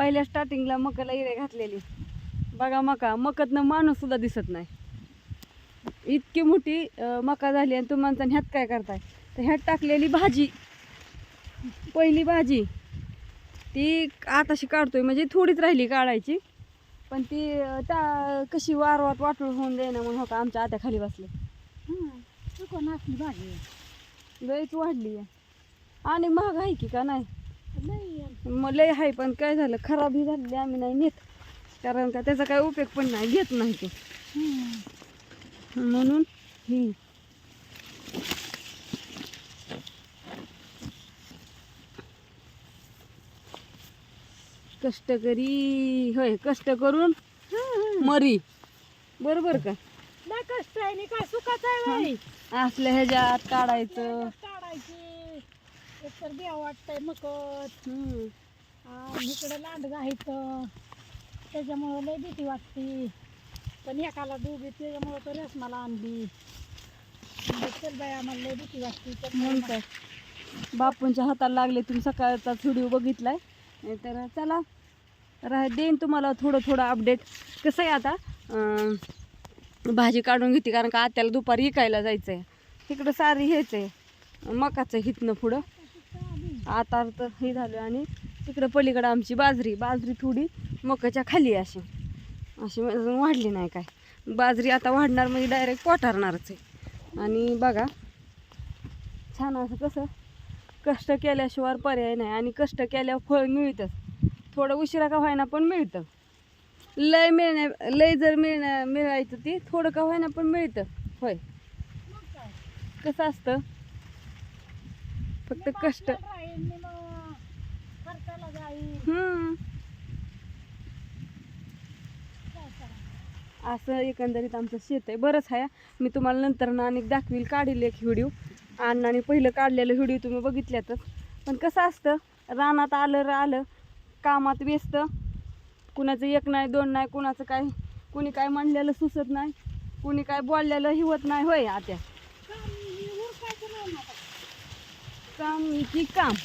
पहिल्या स्टार्टिंगला मकाला इरे घातलेली. बघा मका मकातनं माणूस सुद्धा दिसत नाही. इतकी मोठी मका झाली आणि तुम्ही म्हणता ह्यात काय करताय? तर ह्यात टाकलेली भाजी. पहिली भाजी ती आताशी काढतोय म्हणजे थोडीच राहिली काढायची. पण ती त्या कशी वारवात वाटून होऊन देईना म्हणून हो का आमच्या आत्या खाली बसले भाजी. लयच वाढली आहे आणि महाग आहे की का नाही? मग लय आहे पण काय झालं खराब ही झालेली आम्ही नाही नेत. कारण का त्याचा काय उपयोग पण नाही घेत नाही ते. म्हणून ही. कष्टकरी होय कष्ट करून मरी. बरोबर का? नाही कष्ट आहे नाही काय सुखाचं आहे बाई. असल्या ह्याच्यात काढायची एकतर बिया वाटतंय मकत. हम्म. इकडे लांडगा आहेत त्याच्यामुळं लय भीती वाटते. पण एकाला दोघी त्याच्यामुळं तर रसमाला आणली. म्हणलं, चल बाई आम्हाला लय भीती वाटते. तर काय? बापूंच्या हाताला लागले तुम्ही सकाळचा व्हिडिओ बघितलाय. तर चला राह देईन तुम्हाला थोडं थोडं अपडेट कसं आहे आता? अं, भाजी काढून घेते कारण का आत्याला दुपारी इकायला जायचं आहे तिकडं सारी हेच आहे. मकाचं हितनं पुढं. आता तर हे झालं आणि तिकडं पलीकडं आमची बाजरी बाजरी थोडी मकाच्या खाली अशी. अशी अजून वाढली नाही काय. बाजरी आता वाढणार म्हणजे डायरेक्ट पोटारणारच आहे. आणि बघा छान असं कसं कष्ट केल्याशिवाय पर्याय नाही आणि कष्ट केल्यावर फळ मिळतंच. थोडं उशिरा का व्हायना पण मिळतं. लय मिळण्या लय जर मिळण्या मिळायचं ती थोडं का व्हायना पण मिळतं होय. कसं असतं? फक्त कष्ट. आपल्याला राहील, मी मग खर्चाला जाईल हम्म. काय करा असं एकंदरीत आमचं शेत आहे. बरंच आहे. मी तुम्हाला नंतर ना अनेक दाखवील काढील एक व्हिडिओ. अण्णाने पहिलं काढलेलं व्हिडिओ तुम्ही बघितल्यातच. पण कसं असतं रानात आलं र आलं कामात व्यस्त. कुणाचं एक नाही दोन नाही कुणाचं काय कुणी काय म्हणलेलं सुचत नाही. कुणी काय बोललेलं हिवत नाही. होय आत्या. काम हे उरकायचं नाही ना आता. काम की काम